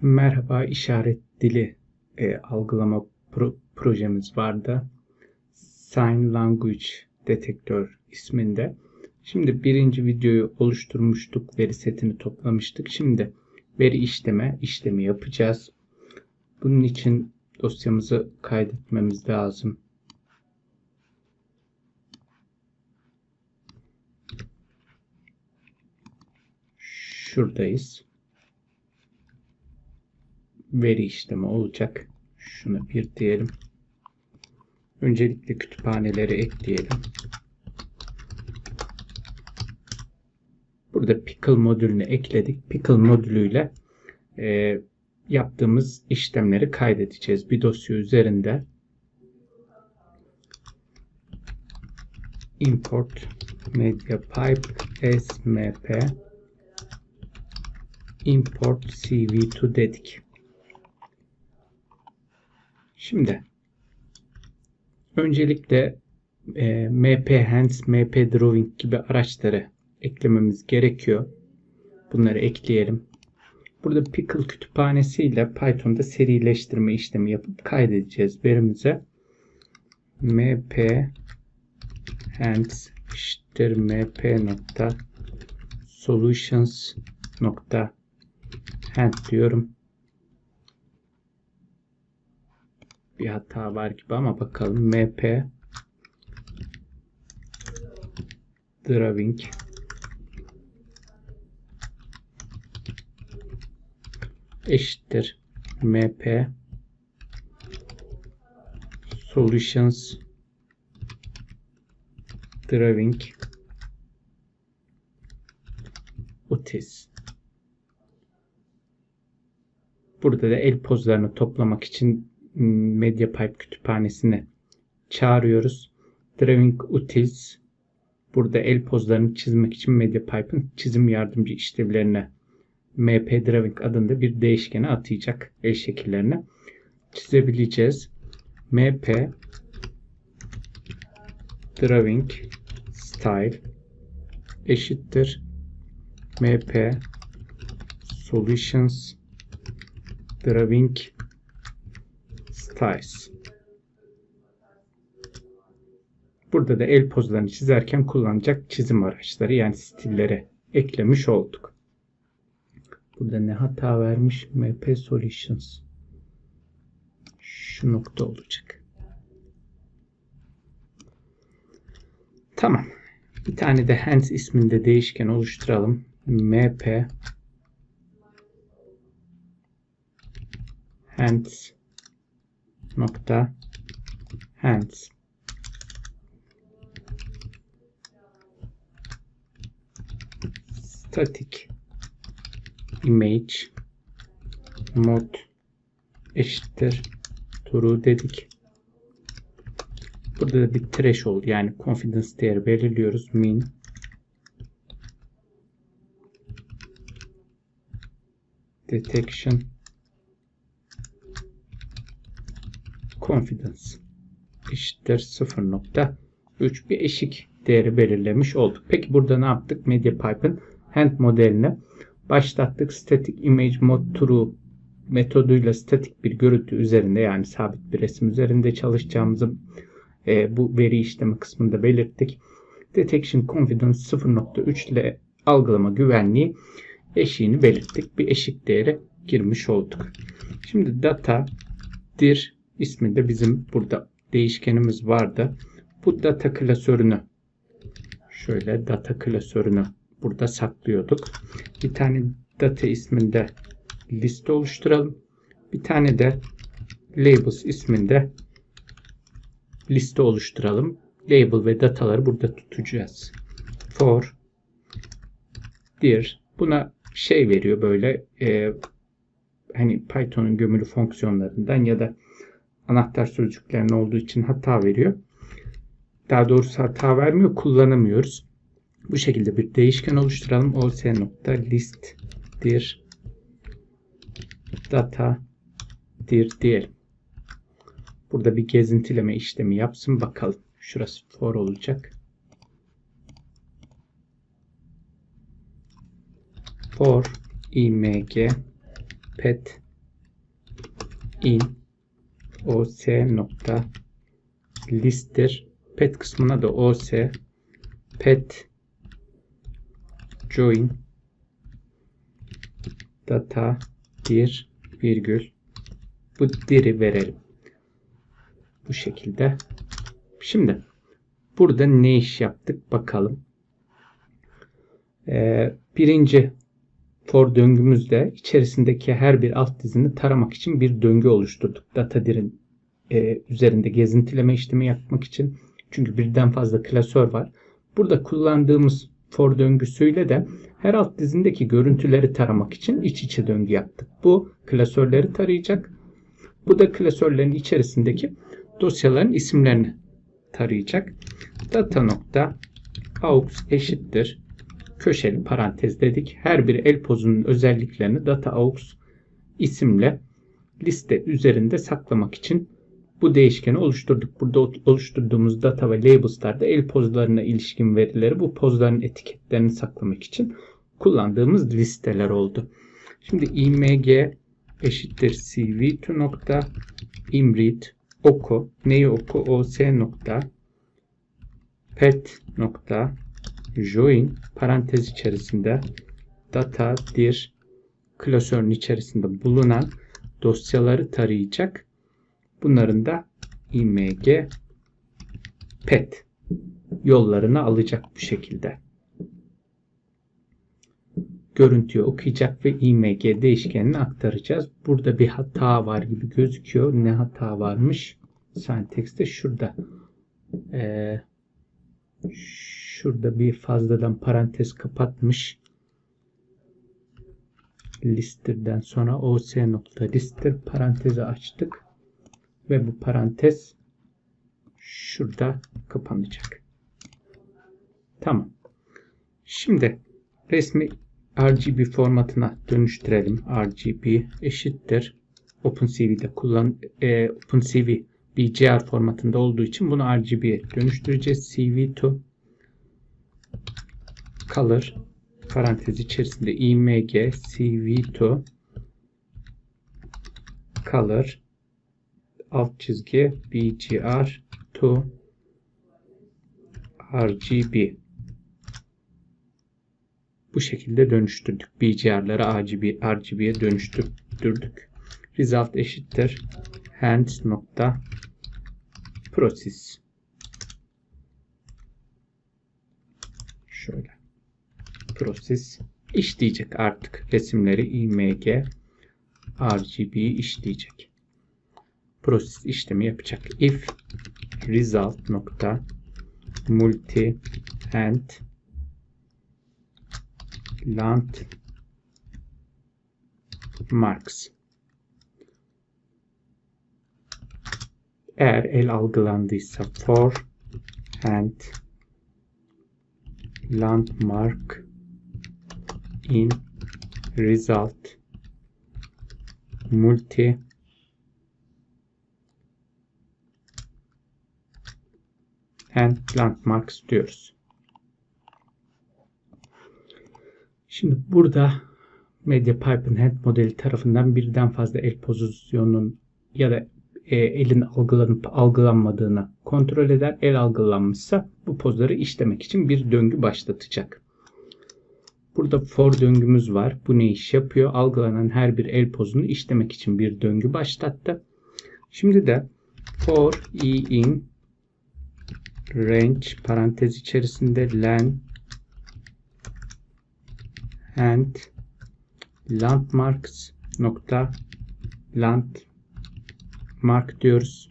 Merhaba işaret dili e, algılama pro- projemiz vardı. Sign Language Detector isminde. Şimdi birinci videoyu oluşturmuştuk. Veri setini toplamıştık. Şimdi veri işleme işlemi yapacağız. Bunun için dosyamızı kaydetmemiz lazım. Şuradayız. Veri işlemi olacak. Şunu bir diyelim. Öncelikle kütüphaneleri ekleyelim. Burada Pickle modülünü ekledik. Pickle modülüyle e, yaptığımız işlemleri kaydedeceğiz. Bir dosya üzerinde import mediapipe smp import cv2 dedik. Şimdi öncelikle e, mp hands, mp drawing gibi araçları eklememiz gerekiyor. Bunları ekleyelim. Burada Pickle kütüphanesi ile Python'da serileştirme işlemi yapıp kaydedeceğiz verimize. mp hands eşittir mp nokta solutions nokta hand diyorum. Bir hata var gibi ama bakalım. Mp drawing. Eşittir. Mp solutions drawing. Utis Burada da el pozlarını toplamak için MediaPipe kütüphanesini çağırıyoruz. Drawing Utils burada el pozlarını çizmek için MediaPipe'ın çizim yardımcı işlevlerine MP Drawing adında bir değişkene atayacak el şekillerini çizebileceğiz. MP Drawing Style eşittir MP Solutions Drawing Styles. Burada da el pozlarını çizerken kullanacak çizim araçları yani stilleri eklemiş olduk. Burada ne hata vermiş? MP Solutions. Şu nokta olacak. Tamam. Bir tane de hands isminde değişken oluşturalım. MP hands nokta hands static image mod eşittir true dedik. Burada da bir threshold yani confidence değeri belirliyoruz. Min detection confidence eşittir 0.3 bir eşik değeri belirlemiş olduk. Peki burada ne yaptık? MediaPipe'ın hand modelini başlattık. Static image mod true metoduyla statik bir görüntü üzerinde yani sabit bir resim üzerinde çalışacağımızı e, bu veri işleme kısmında belirttik. Detection confidence 0.3 ile algılama güvenliği eşiğini belirttik. Bir eşik değeri girmiş olduk. Şimdi data dir isminde bizim burada değişkenimiz vardı. Bu data klasörünü şöyle data klasörünü burada saklıyorduk. Bir tane data isminde liste oluşturalım. Bir tane de labels isminde liste oluşturalım. Label ve dataları burada tutacağız. For dir buna şey veriyor böyle e, hani Python'un gömülü fonksiyonlarından ya da anahtar sözcüklerin olduğu için hata veriyor. Daha doğrusu hata vermiyor, kullanamıyoruz. Bu şekilde bir değişken oluşturalım. os.list dir data dir diyelim. Burada bir gezintileme işlemi yapsın bakalım. Şurası for olacak. For img pet in os nokta listtir. Pet kısmına da os pet join data dir virgül bu diri verelim. Bu şekilde. Şimdi burada ne iş yaptık bakalım. Ee, birinci for döngümüzde içerisindeki her bir alt dizini taramak için bir döngü oluşturduk. Datadir'in e, üzerinde gezintileme işlemi yapmak için. Çünkü birden fazla klasör var. Burada kullandığımız for döngüsüyle de her alt dizindeki görüntüleri taramak için iç içe döngü yaptık. Bu klasörleri tarayacak. Bu da klasörlerin içerisindeki dosyaların isimlerini tarayacak. Data nokta aux eşittir köşeli parantez dedik. Her bir el pozunun özelliklerini data aux isimle liste üzerinde saklamak için bu değişkeni oluşturduk. Burada oluşturduğumuz data ve labels'larda el pozlarına ilişkin verileri bu pozların etiketlerini saklamak için kullandığımız listeler oldu. Şimdi img eşittir cv2 nokta imread oku neyi oku os nokta pet nokta join parantez içerisinde data dir klasörün içerisinde bulunan dosyaları tarayacak. Bunların da img pet yollarını alacak bu şekilde. Görüntüyü okuyacak ve img değişkenini aktaracağız. Burada bir hata var gibi gözüküyor. Ne hata varmış? Syntax'te şurada. Ee, Şurada bir fazladan parantez kapatmış. Lister'den sonra os nokta lister parantezi açtık. Ve bu parantez şurada kapanacak. Tamam. Şimdi resmi RGB formatına dönüştürelim. RGB eşittir. OpenCV'de kullan e, OpenCV BGR formatında olduğu için bunu RGB'ye dönüştüreceğiz. CV2 color parantez içerisinde img cv2 color alt çizgi bgr to rgb. Bu şekilde dönüştürdük. BGR'ları RGB, RGB'ye dönüştürdük. Result eşittir. Hands nokta process. Şöyle Process işleyecek artık. Resimleri img RGB işleyecek. Process işlemi yapacak. If result nokta multi and land marks eğer el algılandıysa for and landmark in result multi and landmarks diyoruz. Şimdi burada MediaPipe'ın hand modeli tarafından birden fazla el pozisyonunun ya da e, elin algılanıp algılanmadığını kontrol eder. El algılanmışsa bu pozları işlemek için bir döngü başlatacak. Burada for döngümüz var. Bu ne iş yapıyor? Algılanan her bir el pozunu işlemek için bir döngü başlattı. Şimdi de for e in range parantez içerisinde len and landmarks nokta landmark diyoruz.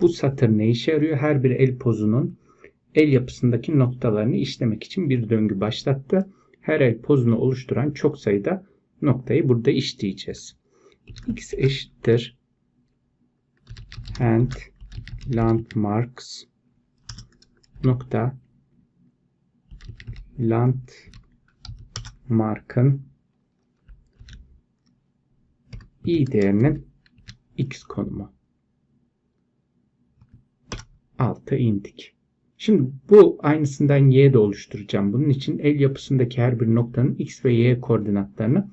Bu satır ne işe yarıyor? Her bir el pozunun el yapısındaki noktalarını işlemek için bir döngü başlattı. Her el pozunu oluşturan çok sayıda noktayı burada işleyeceğiz. x eşittir and landmarks nokta landmark'ın i değerinin x konumu. Alta indik. Şimdi bu aynısından y de oluşturacağım. Bunun için el yapısındaki her bir noktanın x ve y koordinatlarını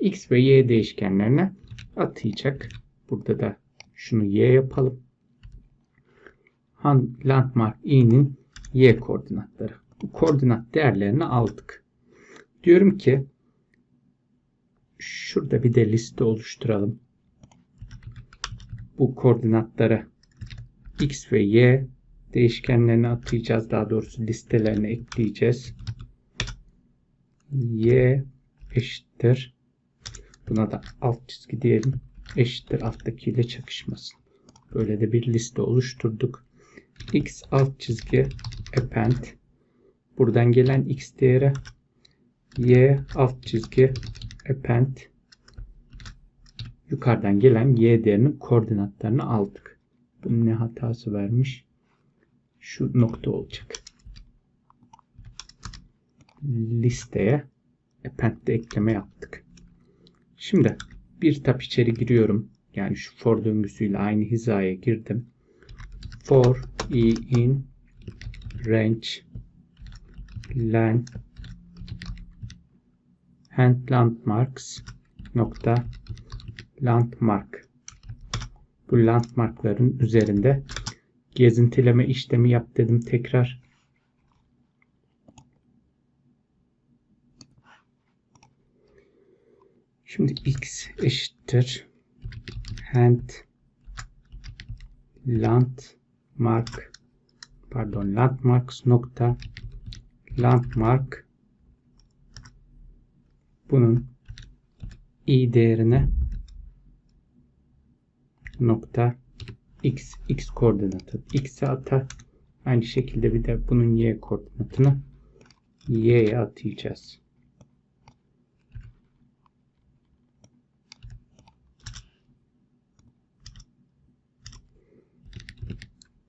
x ve y değişkenlerine atayacak. Burada da şunu y yapalım. Landmark i'nin y koordinatları. Bu koordinat değerlerini aldık. Diyorum ki şurada bir de liste oluşturalım. Bu koordinatları x ve y değişkenlerini atayacağız. Daha doğrusu listelerine ekleyeceğiz. y eşittir. Buna da alt çizgi diyelim. Eşittir alttakiyle çakışmasın. Böyle de bir liste oluşturduk. x alt çizgi append buradan gelen x değeri y alt çizgi append yukarıdan gelen y değerinin koordinatlarını aldık. Bunun ne hatası vermiş? Şu nokta olacak. Listeye append'de ekleme yaptık. Şimdi bir tab içeri giriyorum. Yani şu for döngüsüyle aynı hizaya girdim. For i in range len hand landmarks nokta landmark bu landmarkların üzerinde gezintileme işlemi yap dedim tekrar. Şimdi x eşittir. Hand landmark pardon landmarks nokta landmark. Bunun i değerine nokta x x koordinatı x'e atar. Aynı şekilde bir de bunun y koordinatını y'ye atayacağız.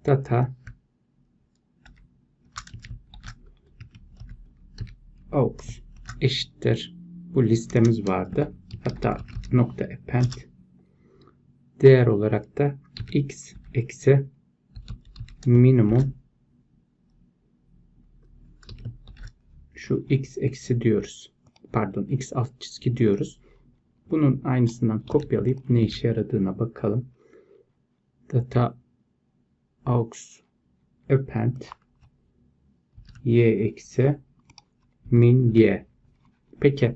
Data aux eşittir. Bu listemiz vardı. Hatta nokta append değer olarak da x eksi minimum şu x eksi diyoruz. Pardon x alt çizgi diyoruz. Bunun aynısından kopyalayıp ne işe yaradığına bakalım. Data aux append y eksi min y. Peki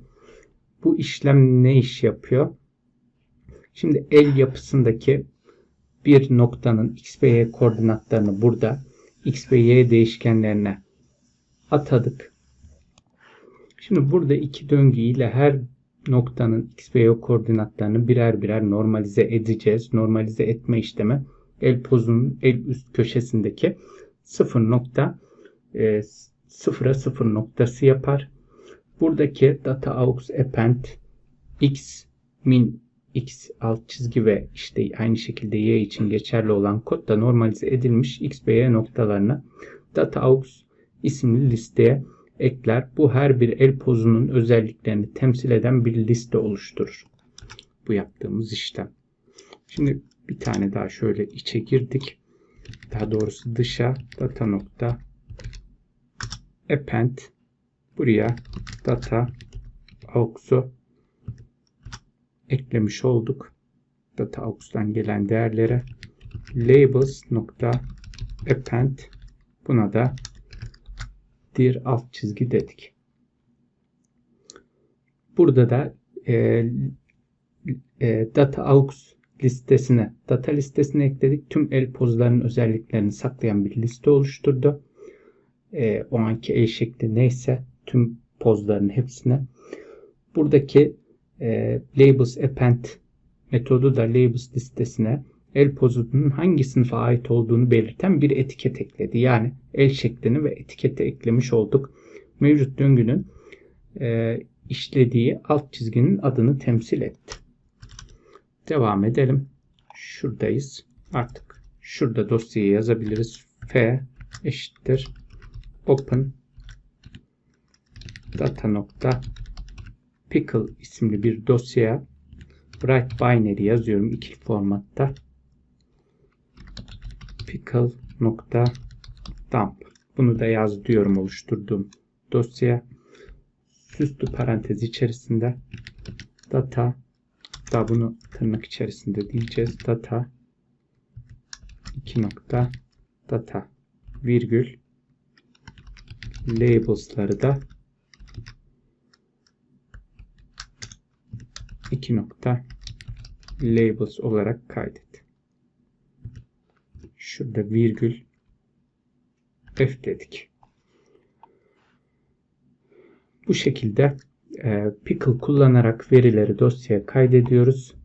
bu işlem ne iş yapıyor? Şimdi el yapısındaki bir noktanın x ve y koordinatlarını burada x ve y değişkenlerine atadık. Şimdi burada iki döngü ile her noktanın x ve y koordinatlarını birer birer normalize edeceğiz. Normalize etme işlemi el pozunun el üst köşesindeki sıfır nokta e, sıfıra sıfır noktası yapar. Buradaki data aux append x min x alt çizgi ve işte aynı şekilde y için geçerli olan kod da normalize edilmiş x ve y noktalarına data aux isimli listeye ekler. Bu her bir el pozunun özelliklerini temsil eden bir liste oluşturur. Bu yaptığımız işlem. Şimdi bir tane daha şöyle içe girdik. Daha doğrusu dışa data nokta append buraya data aux'u eklemiş olduk. Data aux'tan gelen değerlere labels nokta append buna da dir alt çizgi dedik. Burada da e, e, data aux listesine data listesine ekledik. Tüm el pozlarının özelliklerini saklayan bir liste oluşturdu. E, o anki el şekli neyse tüm pozların hepsine. Buradaki e, labels append metodu da labels listesine el pozunun hangi sınıfa ait olduğunu belirten bir etiket ekledi. Yani el şeklini ve etiketi eklemiş olduk. Mevcut döngünün e, işlediği alt çizginin adını temsil etti. Devam edelim. Şuradayız. Artık şurada dosyayı yazabiliriz. F eşittir open data nokta pickle isimli bir dosyaya write binary yazıyorum iki formatta. Pickle nokta dump. Bunu da yaz diyorum oluşturduğum dosyaya. Süslü parantez içerisinde data da bunu tırnak içerisinde diyeceğiz. Data 2 nokta data virgül labels'ları da 2 nokta labels olarak kaydet. Şurada virgül f dedik. Bu şekilde e, Pickle kullanarak verileri dosyaya kaydediyoruz.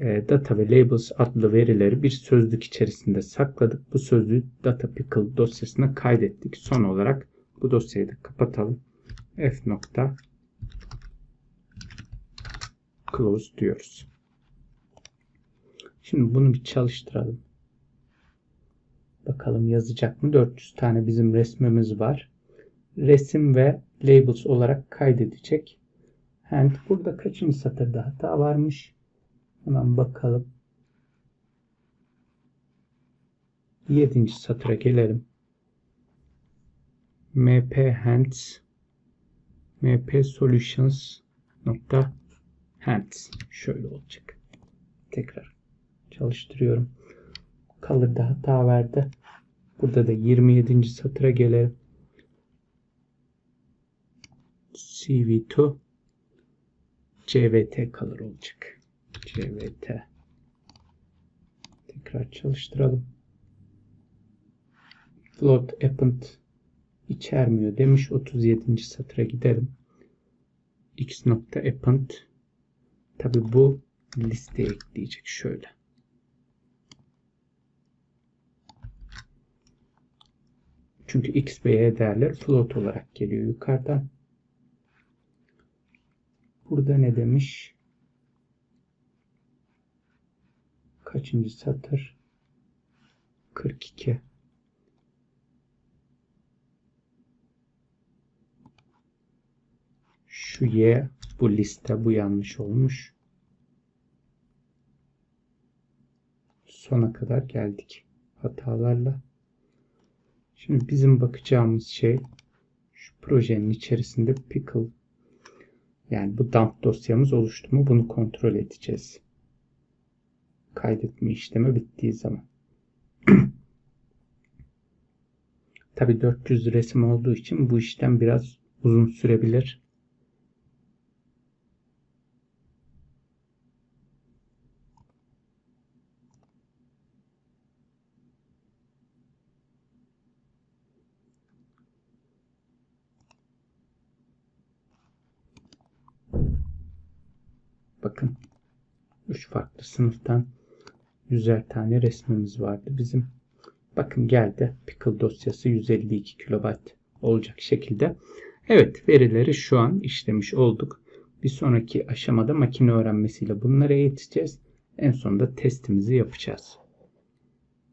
E, data ve labels adlı verileri bir sözlük içerisinde sakladık. Bu sözlüğü data pickle dosyasına kaydettik. Son olarak bu dosyayı da kapatalım. f nokta close diyoruz. Şimdi bunu bir çalıştıralım. Bakalım yazacak mı? 400 tane bizim resmimiz var. Resim ve labels olarak kaydedecek. And burada kaçıncı satırda hata varmış? Hemen bakalım. 7. satıra gelelim. mp hands mp solutions nokta hands şöyle olacak. Tekrar çalıştırıyorum. Color'da hata verdi. Burada da 27. satıra gelelim. CV2 CVT color olacak. CVT tekrar çalıştıralım. Float append içermiyor demiş. 37. satıra gidelim. x nokta append tabi bu listeye ekleyecek şöyle. Çünkü x ve y değerler float olarak geliyor yukarıdan. Burada ne demiş? Kaçıncı satır? 42. Şu y bu liste bu yanlış olmuş. Sona kadar geldik hatalarla. Şimdi bizim bakacağımız şey şu projenin içerisinde pickle yani bu dump dosyamız oluştu mu bunu kontrol edeceğiz. Kaydetme işlemi bittiği zaman. Tabi 400 resim olduğu için bu işlem biraz uzun sürebilir. Bakın 3 farklı sınıftan 100'er tane resmimiz vardı bizim. Bakın geldi. Pickle dosyası 152 kilobayt olacak şekilde. Evet verileri şu an işlemiş olduk. Bir sonraki aşamada makine öğrenmesiyle bunlara eğiteceğiz. En sonunda testimizi yapacağız.